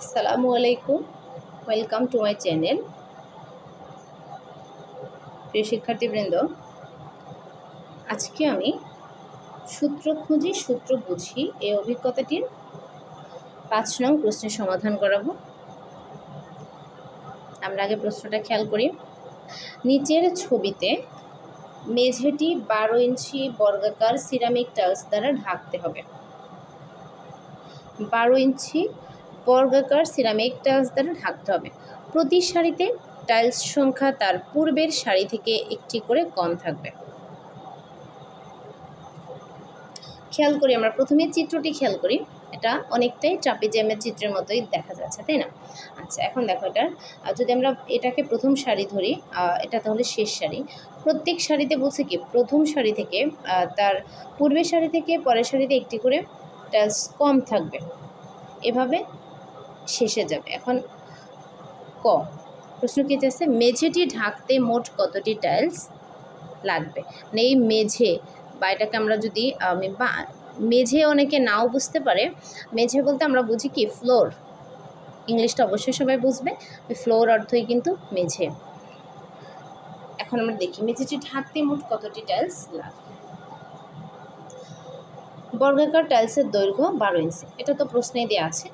আসসালামু আলাইকুম। Welcome to my channel প্রিয় শিক্ষার্থীবৃন্দ, আজকে আমি সূত্র খুঁজি, সূত্র বুঝি এই অভিজ্ঞতাটির পাঁচ নং প্রশ্নের সমাধান করাবো। আমরা আগে প্রশ্নটা খেয়াল করি। নিচের ছবিতে মেঝেটি বারো ইঞ্চি বর্গাকার সিরামিক টাইলস দ্বারা ঢাকতে হবে। বারো ইঞ্চি বর্গাকার সিরামিক টাইলস দ্বারা ঢাকতে হবে। প্রতি সারিতে টাইলস সংখ্যা তার পূর্বের সারি থেকে একটি করে কম থাকবে। খেয়াল করি, আমরা প্রথমে চিত্রটি খেয়াল করি। এটা অনেকটাই ট্রাপিজিয়ামের চিত্রের মতোই দেখা যাচ্ছে, তাই না? আচ্ছা এখন দেখো এটার যদি আমরা এটাকে প্রথম শাড়ি ধরি এটা তাহলে শেষ শাড়ি প্রত্যেক শাড়িতে বলছে কি, প্রথম শাড়ি থেকে তার পূর্বের শাড়ি থেকে পরের শাড়িতে একটি করে টাইলস কম থাকবে। এভাবে শেষে যাবে। এখন ক? প্রশ্ন কি যাচ্ছে মেঝেটি ঢাকতে মোট কতটি টাইলস লাগবে? মানে এই মেঝে, বা এটাকে আমরা যদি বা, মেঝে অনেকে নাও বুঝতে পারে। মেঝে বলতে আমরা বুঝি কি? ফ্লোর ইংলিশটা অবশ্যই সবাই বুঝবে। ফ্লোর অর্থই কিন্তু মেঝে। এখন আমরা দেখি, মেঝেটি ঢাকতে মোট কতটি টাইলস লাগবে? বর্গাকার টাইলসের দৈর্ঘ্য বারো ইঞ্চি। এটা তো প্রশ্নেই দেওয়া আছে।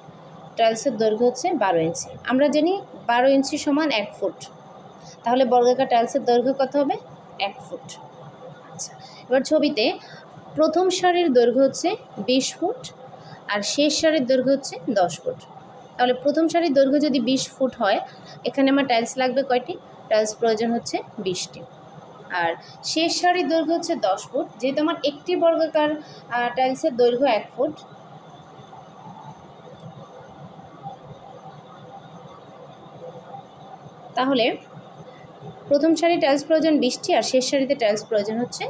টাইলসের দৈর্ঘ্য হচ্ছে বারো ইঞ্চি। আমরা জানি বারো ইঞ্চি সমান এক ফুট। তাহলে বর্গাকার টাইলসের দৈর্ঘ্য কত হবে? এক ফুট। আচ্ছা এবার ছবিতে প্রথম সারির দৈর্ঘ্য হচ্ছে বিশ ফুট আর শেষ সারির দৈর্ঘ্য হচ্ছে দশ ফুট। তাহলে প্রথম সারির দৈর্ঘ্য যদি বিশ ফুট হয়, এখানে আমার টাইলস লাগবে কয়টি? টাইলস প্রয়োজন হচ্ছে বিশটি। আর শেষ সারির দৈর্ঘ্য হচ্ছে দশ ফুট। যেহেতু আমার একটি বর্গাকার টাইলসের দৈর্ঘ্য এক ফুট তাহলে প্রথম সারি টাইলস প্রয়োজন বিশটি আর শেষ সারিতে টাইলস প্রয়োজন হচ্ছে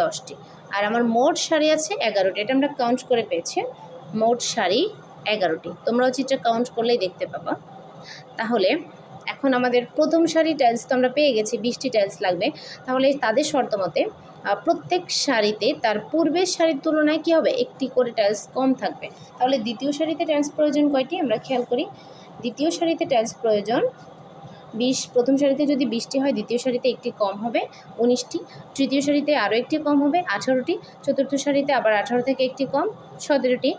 দশটি। আর আমার মোট শাড়ি আছে এগারোটি। এটা আমরা কাউন্ট করে পেয়েছি। মোট শাড়ি এগারোটি। তোমরাও চিত্রে কাউন্ট করলেই দেখতে পাবা। তাহলে এখন আমাদের প্রথম সারি টাইলস তো আমরা পেয়ে গেছি, বিশটি টাইলস লাগবে। তাহলে তাদের শর্ত মতে প্রত্যেক শাড়িতে তার পূর্বের শাড়ির তুলনায় কী হবে? একটি করে টাইলস কম থাকবে। তাহলে দ্বিতীয় শাড়িতে টাইলস প্রয়োজন কয়টি? আমরা খেয়াল করি। দ্বিতীয় শাড়িতে টাইলস প্রয়োজন বিশ, প্রথম সারিতে যদি বিশটি হয়, দ্বিতীয় সারিতে একটি কম হবে, উনিশটি। তৃতীয় সারিতে আরও একটি কম হবে, আঠারোটি। চতুর্থ সারিতে আবার আঠারো থেকে একটি কম, সতেরোটি।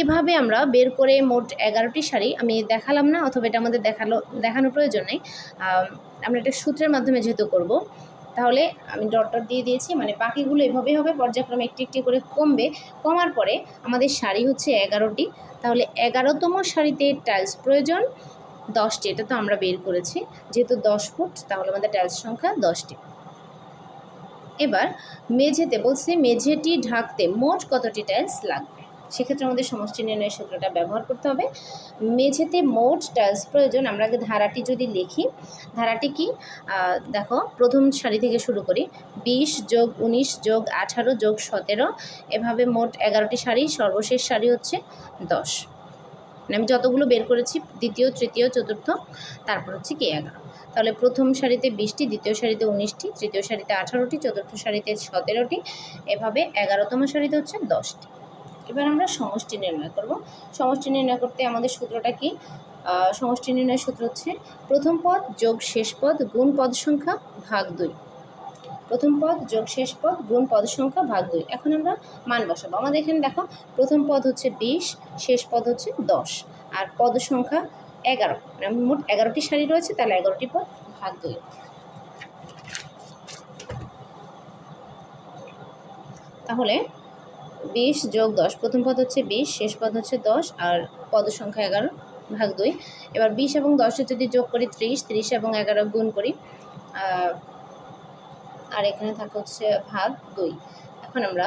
এভাবে আমরা বের করে মোট এগারোটি শাড়ি আমি দেখালাম না, অথবা এটা আমাদের দেখাল, দেখানোর প্রয়োজন নেই। আমরা এটা সূত্রের মাধ্যমে যেহেতু করব, তাহলে আমি ডট দিয়ে দিয়েছি মানে বাকিগুলো এভাবেই হবে, পর্যায়ক্রমে একটি একটি করে কমবে। কমার পরে আমাদের শাড়ি হচ্ছে এগারোটি। তাহলে এগারোতম শাড়িতে টাইলস প্রয়োজন। দশটি, এটা তো আমরা বের করেছি। যেহেতু দশ ফুট, তাহলে আমাদের টাইলস সংখ্যা দশটি। এবার মেঝেতে, বলছে মেঝেটি ঢাকতে মোট কতটি টাইলস লাগবে? সেক্ষেত্রে আমাদের সমষ্টি নির্ণয়ের সূত্রটা ব্যবহার করতে হবে। মেঝেতে মোট টাইলস প্রয়োজন, আমরা আগে ধারাটি যদি লিখি, ধারাটি কি? দেখো, প্রথম সারি থেকে শুরু করি। বিশ যোগ উনিশ যোগ আঠারো যোগ সতেরো, এভাবে মোট এগারোটি সারি, সর্বশেষ সারি হচ্ছে দশ। মানে আমি যতগুলো বের করেছি, দ্বিতীয়, তৃতীয়, চতুর্থ, তারপর হচ্ছে কে এগারো। তাহলে প্রথম সারিতে বিশটি, দ্বিতীয় সারিতে উনিশটি, তৃতীয় সারিতে আঠারোটি, চতুর্থ সারিতে সতেরোটি, এভাবে এগারোতম সারিতে হচ্ছে দশটি। এবার আমরা সমষ্টি নির্ণয় করব। সমষ্টি নির্ণয় করতে আমাদের সূত্রটা কি? সমষ্টি নির্ণয় সূত্র হচ্ছে প্রথম পদ যোগ শেষ পদ গুণ পদ সংখ্যা ভাগ দুই। প্রথম পদ যোগ শেষ পদ, গুণ পদ সংখ্যা ভাগ দুই। এখন আমরা মান বসাবো। আমাদের এখানে দেখো, প্রথম পদ হচ্ছে বিশ, শেষ পদ হচ্ছে দশ। আর পদ সংখ্যা এগারো। মানে মোট এগারোটি শাড়ি রয়েছে, তাহলে এগারোটি পদ ভাগ দুই। তাহলে বিশ যোগ দশ, প্রথম পদ হচ্ছে বিশ, শেষ পদ হচ্ছে দশ, আর পদ সংখ্যা এগারো ভাগ দুই। এবার বিশ এবং দশে যদি যোগ করি ত্রিশ ত্রিশ এবং এগারো গুণ করি আর এখানে থাকে হচ্ছে ভাগ দুই। এখন আমরা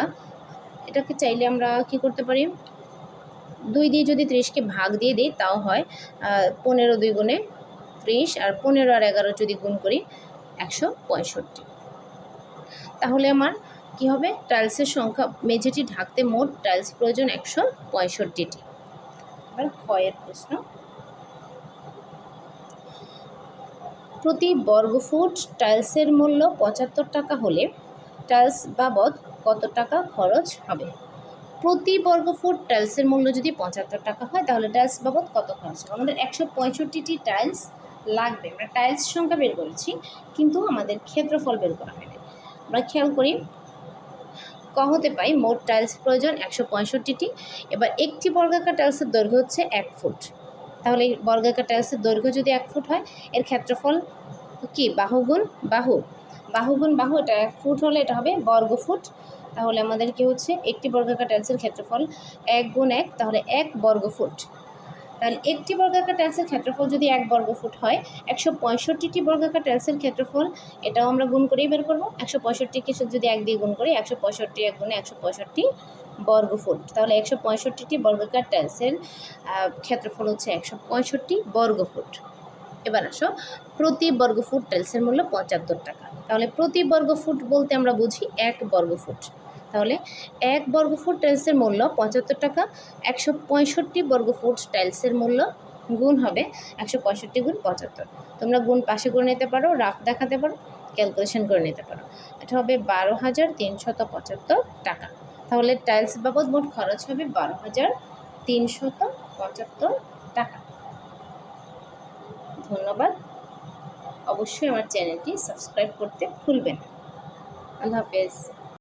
এটাকে চাইলে আমরা কি করতে পারি? দুই দিয়ে যদি ত্রিশকে ভাগ দিয়ে দিই, তাও হয় পনেরো দুই গুণে ত্রিশ আর পনেরো আর এগারো যদি গুণ করি, একশো পঁয়ষট্টি। তাহলে আমার কি হবে? টাইলসের সংখ্যা মেঝেটি ঢাকতে মোট টাইলস প্রয়োজন একশো পঁয়ষট্টিটি। এবার ক্ষয়ের প্রশ্ন। প্রতি বর্গফুট টাইলসের মূল্য পঁচাত্তর টাকা হলে টাইলস বাবদ কত টাকা খরচ হবে? প্রতি বর্গ ফুট টাইলসের মূল্য যদি পঁচাত্তর টাকা হয়, তাহলে টাইলস বাবদ কত খরচ হবে? আমাদের একশো পঁয়ষট্টিটি টাইলস লাগবে। আমরা টাইলস সংখ্যা বের করেছি, কিন্তু আমাদের ক্ষেত্রফল বের করা হয়নি। আমরা খেয়াল করি, ক হতে পাই, মোট টাইলস প্রয়োজন একশো পঁয়ষট্টিটি, এবার একটি বর্গাকার টাইলসের দৈর্ঘ্য হচ্ছে এক ফুট। তাহলে এই বর্গাকার টাইলসের দৈর্ঘ্য যদি এক ফুট হয়, এর ক্ষেত্রফল কি? বাহুগুণ বাহু। বাহুগুণ বাহু, এটা এক ফুট হলে এটা হবে বর্গ ফুট। তাহলে আমাদের কি হচ্ছে? একটি বর্গাকার টাইলসের ক্ষেত্রফল এক গুণ এক, তাহলে এক বর্গ ফুট। তাহলে একটি বর্গাকার টাইলসের ক্ষেত্রফল যদি এক বর্গ ফুট হয়, একশো পঁয়ষট্টিটি বর্গাকার টাইলসের ক্ষেত্রফল, এটাও আমরা গুণ করেই বের করব। একশো পঁয়ষট্টি কিছু যদি এক দিয়ে গুণ করি, একশো পঁয়ষট্টি এক গুণে একশো পঁয়ষট্টি বর্গ ফুট তাহলে একশো পঁয়ষট্টিটি বর্গাকার টাইলসের ক্ষেত্রফল হচ্ছে একশো পঁয়ষট্টি বর্গ ফুট এবার আসো, প্রতি বর্গ ফুট টাইলসের মূল্য পঁচাত্তর টাকা। তাহলে প্রতি বর্গ ফুট বলতে আমরা বুঝি এক বর্গ ফুট তাহলে এক বর্গ ফুট টাইলসের মূল্য পঁচাত্তর টাকা, একশো পঁয়ষট্টি বর্গ ফুট টাইলসের মূল্য গুণ হবে একশো পঁয়ষট্টি গুণ পঁচাত্তর। তোমরা গুণ পাশে করে নিতে পারো, রাফ দেখাতে পারো, ক্যালকুলেশন করে নিতে পারো। এটা হবে বারো হাজার তিনশত পঁচাত্তর টাকা। তাহলে টাইলস বাবদ মোট খরচ হবে বারো হাজার তিনশত পঁচাত্তর টাকা। ধন্যবাদ। অবশ্যই আমার চ্যানেলটি সাবস্ক্রাইব করতে ভুলবেন আল্লাহ হাফেজ।